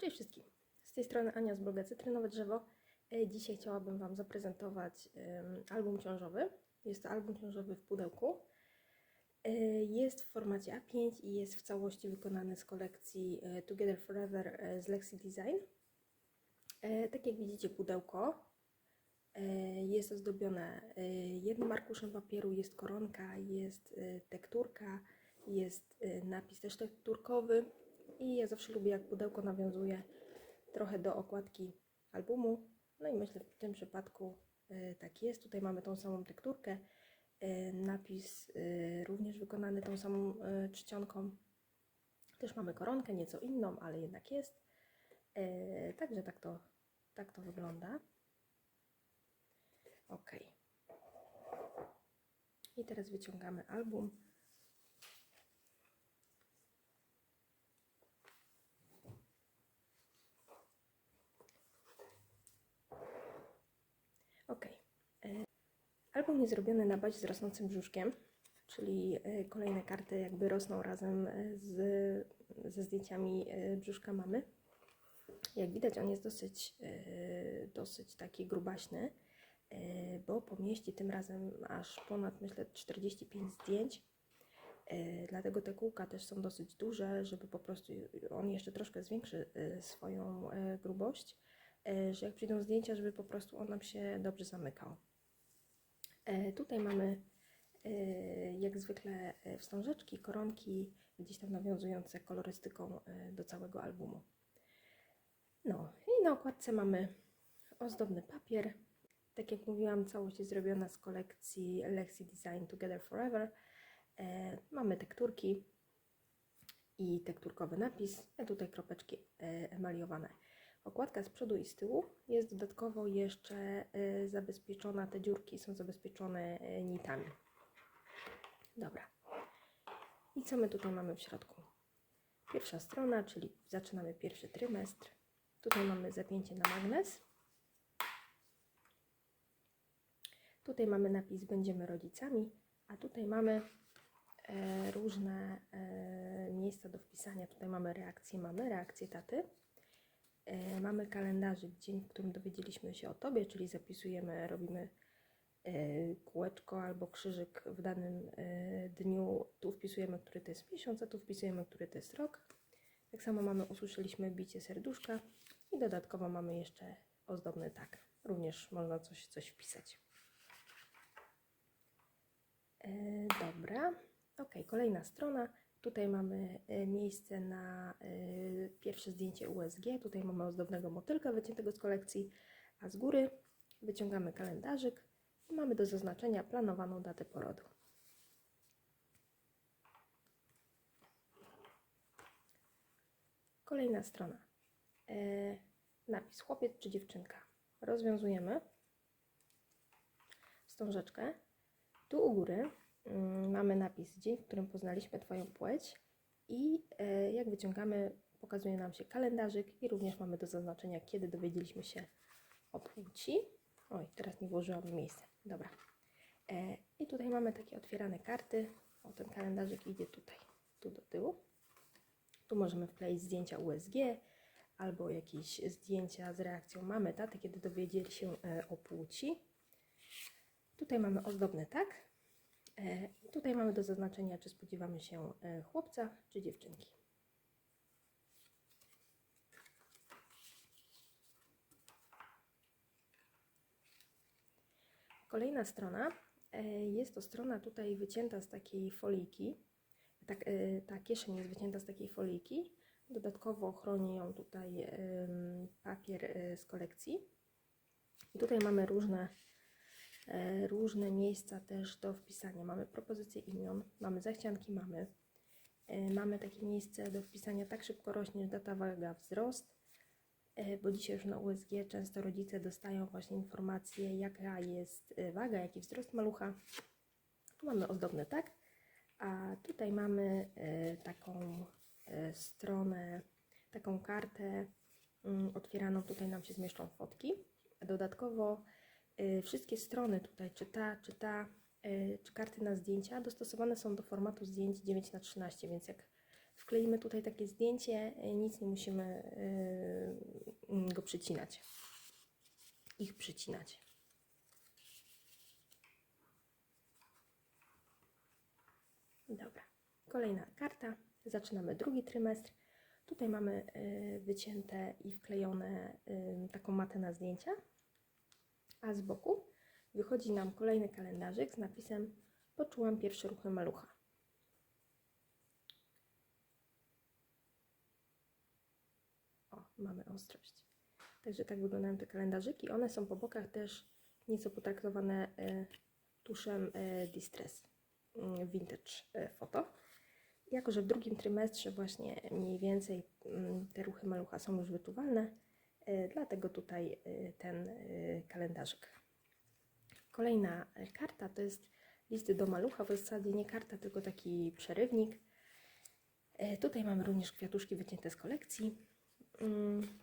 Cześć wszystkim. Z tej strony Ania z bloga Cytrynowe Drzewo. E, Dzisiaj chciałabym Wam zaprezentować album ciążowy. Jest to album ciążowy w pudełku. E, Jest w formacie A5 i jest w całości wykonany z kolekcji e, Together Forever z Lexi Design. Tak jak widzicie pudełko jest ozdobione jednym arkuszem papieru, jest koronka, jest tekturka, jest napis też tekturkowy i ja zawsze lubię jak pudełko nawiązuje trochę do okładki albumu. No i myślę w tym przypadku e, tak jest. Tutaj mamy tą samą tekturkę, e, napis e, również wykonany tą samą czcionką. Też mamy koronkę, nieco inną, ale jednak jest. Także tak to, tak to wygląda. Ok. I teraz wyciągamy album. Ok. E, Album jest na bazie z rosnącym brzuszkiem, czyli e, kolejne karty jakby rosną razem e, z, ze zdjęciami e, brzuszka mamy. Jak widać, on jest dosyć, dosyć taki grubaśny, bo pomieści tym razem aż ponad, myślę, 45 zdjęć. Dlatego te kółka też są dosyć duże, żeby po prostu on jeszcze troszkę zwiększy swoją grubość, że jak przyjdą zdjęcia, żeby po prostu on nam się dobrze zamykał. E, Tutaj mamy e, jak zwykle e, wstążeczki, koronki, gdzieś tam nawiązujące kolorystyką do całego albumu. No i na okładce mamy ozdobny papier. Tak jak mówiłam, całość jest zrobiona z kolekcji Lexi Design Together Forever. Mamy tekturki i tekturkowy napis, a tutaj kropeczki emaliowane. Okładka z przodu i z tyłu jest dodatkowo jeszcze e, zabezpieczona, te dziurki są zabezpieczone e, nitami. Dobra. I co my tutaj mamy w środku? Pierwsza strona, czyli zaczynamy pierwszy trymestr. Tutaj mamy zapięcie na magnes. Tutaj mamy napis Będziemy rodzicami, a tutaj mamy e, różne e, miejsca do wpisania. Tutaj mamy reakcję mamy, reakcję taty. E, mamy kalendarzyk, dzień, w którym dowiedzieliśmy się o Tobie, czyli zapisujemy, robimy e, kółeczko albo krzyżyk w danym e, dniu. Tu wpisujemy, który to jest miesiąc, a tu wpisujemy, który to jest rok. Tak samo mamy, usłyszeliśmy bicie serduszka i dodatkowo mamy jeszcze ozdobny tak. Również można coś, coś wpisać. Dobra, ok, kolejna strona. Tutaj mamy e, miejsce na e, pierwsze zdjęcie USG. Tutaj mamy ozdobnego motylka wyciętego z kolekcji, a z góry wyciągamy kalendarzyk i mamy do zaznaczenia planowaną datę porodu. Kolejna strona. E, napis chłopiec czy dziewczynka. Rozwiązujemy wstążeczkę. Tu u góry mamy napis dzień, w którym poznaliśmy Twoją płeć i e, jak wyciągamy, pokazuje nam się kalendarzyk i również mamy do zaznaczenia, kiedy dowiedzieliśmy się o płci. Oj, teraz nie włożyłam w miejsce. Dobra. E, I tutaj mamy takie otwierane karty. O, ten kalendarzyk idzie tutaj, tu do tyłu. Tu możemy wkleić zdjęcia USG albo jakieś zdjęcia z reakcją mamy, taty, kiedy dowiedzieli się e, o płci. Tutaj mamy ozdobny tak. E, Tutaj mamy do zaznaczenia, czy spodziewamy się e, chłopca czy dziewczynki. Kolejna strona. e, Jest to strona tutaj wycięta z takiej foliki. Tak, ta kieszeń jest wycięta z takiej foliki. Dodatkowo chroni ją tutaj papier z kolekcji. I tutaj mamy różne różne miejsca też do wpisania. Mamy propozycje imion, mamy zachcianki mamy, e, mamy takie miejsce do wpisania tak szybko rośnie data, waga, wzrost, e, bo dzisiaj już na USG często rodzice dostają właśnie informacje, jaka jest e, waga, jaki wzrost malucha. Tu mamy ozdobny tak, a tutaj mamy e, taką e, stronę, taką kartę mm, otwieraną, tutaj nam się zmieszczą fotki. Dodatkowo wszystkie strony tutaj, czy ta, czy ta, y, czy karty na zdjęcia dostosowane są do formatu zdjęć 9 na 13 więc jak wkleimy tutaj takie zdjęcie, y, nic nie musimy y, go przycinać. Ich przycinać. Dobra, kolejna karta. Zaczynamy drugi trymestr. Tutaj mamy y, wycięte i wklejone y, taką matę na zdjęcia, a z boku wychodzi nam kolejny kalendarzyk z napisem Poczułam pierwsze ruchy malucha. O, mamy ostrość. Także tak wyglądają te kalendarzyki. One są po bokach też nieco potraktowane y, tuszem y, Distress y, Vintage Photo. Jako, że w drugim trymestrze właśnie mniej więcej mm, te ruchy malucha są już wyczuwalne, dlatego tutaj y, ten y, kalendarzyk. Kolejna e, karta to jest list do malucha, w zasadzie nie karta, tylko taki przerywnik. E, Tutaj mamy również kwiatuszki wycięte z kolekcji. Mm,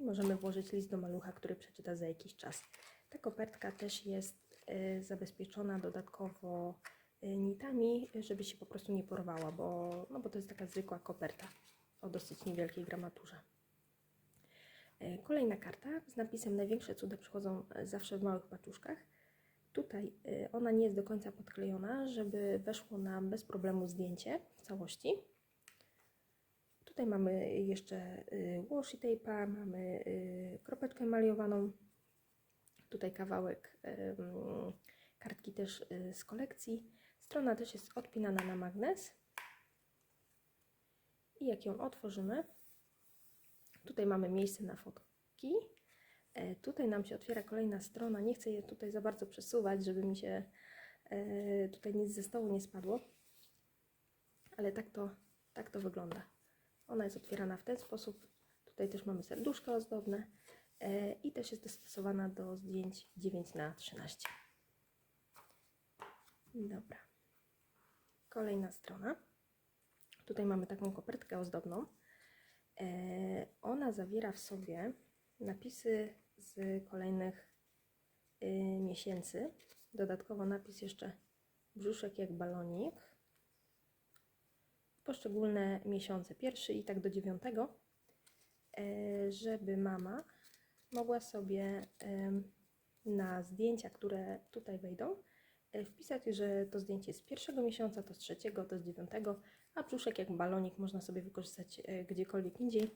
Możemy włożyć list do malucha, który przeczyta za jakiś czas. Ta kopertka też jest e, zabezpieczona dodatkowo e, nitami, żeby się po prostu nie porwała, bo, no bo to jest taka zwykła koperta o dosyć niewielkiej gramaturze. E, Kolejna karta z napisem Największe cuda przychodzą e, zawsze w małych paczuszkach. Tutaj y, ona nie jest do końca podklejona, żeby weszło nam bez problemu zdjęcie w całości. Tutaj mamy jeszcze washi tape'a, mamy kropeczkę maliowaną. Tutaj kawałek kartki też z kolekcji. Strona też jest odpinana na magnes. I jak ją otworzymy, tutaj mamy miejsce na fotki. E, Tutaj nam się otwiera kolejna strona. Nie chcę je tutaj za bardzo przesuwać, żeby mi się e, tutaj nic ze stołu nie spadło. Ale tak to, tak to wygląda. Ona jest otwierana w ten sposób. Tutaj też mamy serduszka ozdobne e, i też jest dostosowana do zdjęć 9 na 13 Dobra. Kolejna strona. Tutaj mamy taką kopertkę ozdobną. E, Ona zawiera w sobie napisy z kolejnych y, miesięcy. Dodatkowo napis jeszcze brzuszek jak balonik. Poszczególne miesiące, pierwszy i tak do dziewiątego, e, żeby mama mogła sobie na zdjęcia, które tutaj wejdą, wpisać, że to zdjęcie z pierwszego miesiąca, to z trzeciego, to z dziewiątego, a brzuszek jak balonik można sobie wykorzystać e, gdziekolwiek indziej.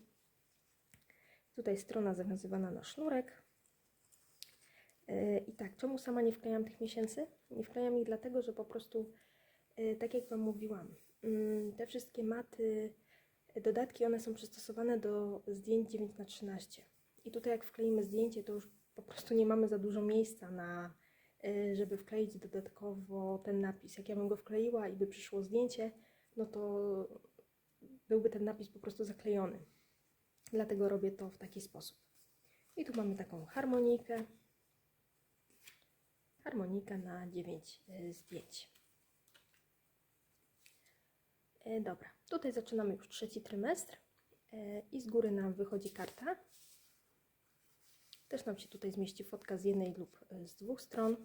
Tutaj strona zawiązywana na sznurek. Yy, I tak, czemu sama nie wklejam tych miesięcy? Nie wklejam ich dlatego, że po prostu, tak jak Wam mówiłam, yy, te wszystkie maty, dodatki, one są przystosowane do zdjęć 9 na 13 I tutaj jak wkleimy zdjęcie, to już po prostu nie mamy za dużo miejsca na, żeby wkleić dodatkowo ten napis. Jak ja bym go wkleiła i by przyszło zdjęcie, no to byłby ten napis po prostu zaklejony. Dlatego robię to w taki sposób. I tu mamy taką harmonikę. Harmonika na 9 y, zdjęć. E, Dobra, tutaj zaczynamy już trzeci trymestr i z góry nam wychodzi karta. Też nam się tutaj zmieści fotka z jednej lub e, z dwóch stron.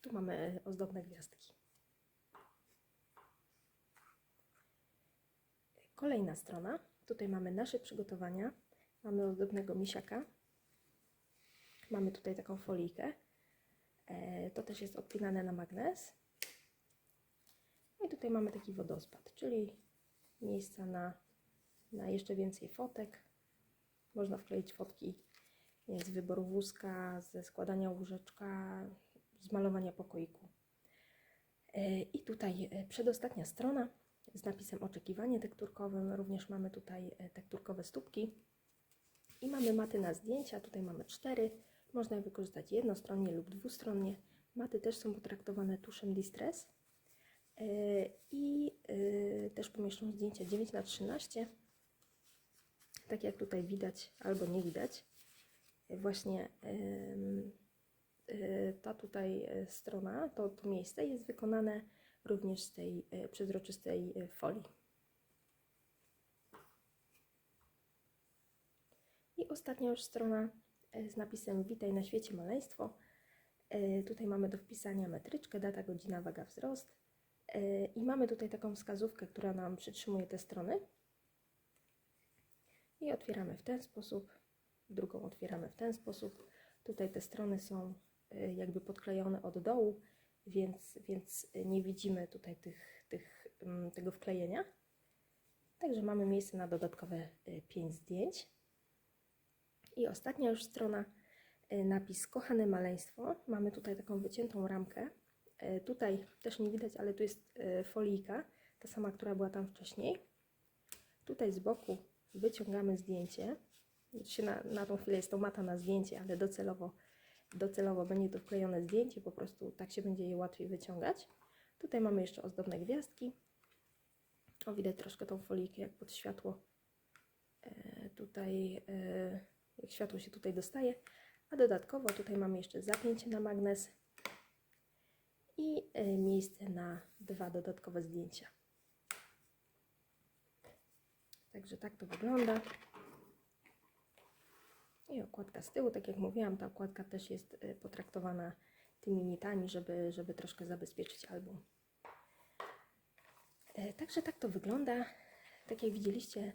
Tu mamy e, ozdobne gwiazdki. Kolejna strona. Tutaj mamy nasze przygotowania. Mamy ozdobnego misiaka. Mamy tutaj taką folijkę. E, To też jest odpinane na magnes. I tutaj mamy taki wodospad, czyli miejsca na, na jeszcze więcej fotek. Można wkleić fotki z wyboru wózka, ze składania łóżeczka, z malowania pokoiku. E, I tutaj e, przedostatnia strona z napisem oczekiwanie tekturkowym. Również mamy tutaj e, tekturkowe stópki. I mamy maty na zdjęcia. Tutaj mamy cztery. Można je wykorzystać jednostronnie lub dwustronnie. Maty też są potraktowane tuszem Distress. I też pomieszczą zdjęcia 9 na 13 Tak jak tutaj widać albo nie widać. Właśnie e, ta tutaj e, strona, to, to miejsce jest wykonane również z tej e, przezroczystej folii. I ostatnia już strona z napisem Witaj na świecie maleństwo. Tutaj mamy do wpisania metryczkę, data, godzina, waga, wzrost. I mamy tutaj taką wskazówkę, która nam przytrzymuje te strony. I otwieramy w ten sposób, drugą otwieramy w ten sposób. Tutaj te strony są e, jakby podklejone od dołu, więc, więc nie widzimy tutaj tych, tych, mm, tego wklejenia. Także mamy miejsce na dodatkowe 5 zdjęć. I ostatnia już strona, e, napis Kochane maleństwo. Mamy tutaj taką wyciętą ramkę. E, Tutaj też nie widać, ale tu jest e, folijka, ta sama, która była tam wcześniej. Tutaj z boku wyciągamy zdjęcie. Się na, na tą chwilę jest to mata na zdjęcie, ale docelowo, docelowo będzie to wklejone zdjęcie, po prostu tak się będzie je łatwiej wyciągać. Tutaj mamy jeszcze ozdobne gwiazdki. O, widać troszkę tą folijkę jak pod światło. E, tutaj, e, jak światło się tutaj dostaje. A dodatkowo tutaj mamy jeszcze zapięcie na magnes i e, miejsce na dwa dodatkowe zdjęcia. Także tak to wygląda. I okładka z tyłu, tak jak mówiłam, ta okładka też jest e, potraktowana tymi nitami, żeby, żeby troszkę zabezpieczyć album. E, Także tak to wygląda. Tak jak widzieliście,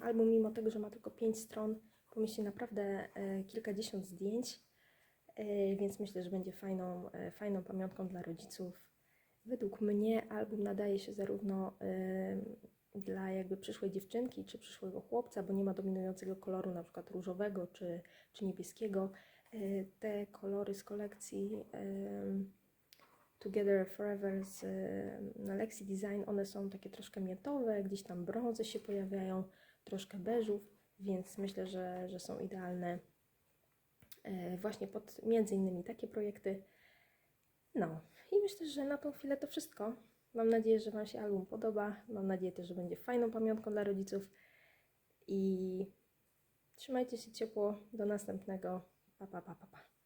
album mimo tego, że ma tylko 5 stron, pomieści naprawdę e, kilkadziesiąt zdjęć, e, więc myślę, że będzie fajną, fajną pamiątką dla rodziców. Według mnie album nadaje się zarówno dla jakby przyszłej dziewczynki czy przyszłego chłopca, bo nie ma dominującego koloru, na przykład różowego czy, czy niebieskiego. E, Te kolory z kolekcji Together Forever z na Lexi Design, one są takie troszkę miętowe, gdzieś tam brązy się pojawiają, troszkę beżów, więc myślę, że, że są idealne e, właśnie pod między innymi takie projekty. No i myślę, że na tą chwilę to wszystko. Mam nadzieję, że Wam się album podoba. Mam nadzieję też, że będzie fajną pamiątką dla rodziców. I trzymajcie się ciepło. Do następnego. Pa, pa, pa, pa, pa.